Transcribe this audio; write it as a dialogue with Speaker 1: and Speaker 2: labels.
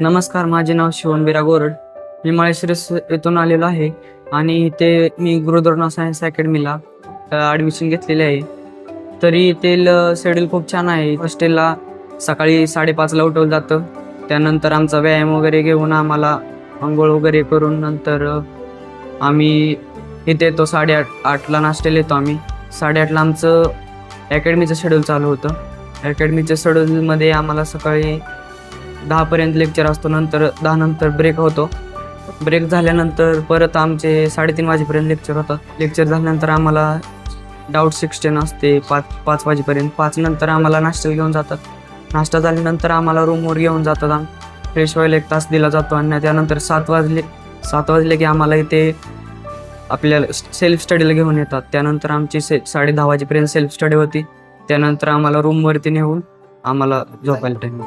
Speaker 1: नमस्कार माझे नाव शिवणबिरा गोरड. मी माळेश्वर येथून आलेलो आहे आणि इथे मी गुरुद्रोणा सायन्स अकॅडमीला ॲडमिशन घेतलेले आहे. तरी येथील शेड्यूल खूप छान आहे. हॉस्टेलला सकाळी साडेपाचला उठवलं जातं. त्यानंतर आमचा व्यायाम वगैरे घेऊन आम्हाला आंघोळ वगैरे करून नंतर आम्ही इथे येतो. साडेआठ आठला नाश्टेला येतो आम्ही. साडेआठला आमचं अकॅडमीचं शेड्यूल चालू होतं. अकॅडमीच्या शेड्यूलमध्ये आम्हाला सकाळी दहापर्यंत लेक्चर असतो नंतर दहा नंतर ब्रेक होतो. ब्रेक झाल्यानंतर परत आमचे साडेतीन वाजेपर्यंत लेक्चर होतात. लेक्चर झाल्यानंतर आम्हाला डाऊट सिक्स्टीन असते पाच पाच वाजेपर्यंत. पाच नंतर आम्हाला नाश्ता घेऊन जातात. नाश्ता झाल्यानंतर आम्हाला रूमवर घेऊन जातात आम फ्रेश व्हायला एक तास दिला जातो आणि त्यानंतर सात वाजले सात वाजले की आम्हाला इथे आपल्याला सेल्फ स्टडीला घेऊन येतात. त्यानंतर आमची से साडे दहा वाजेपर्यंत सेल्फ स्टडी होती. त्यानंतर आम्हाला रूमवरती नेऊन आम्हाला झोपायला टाईम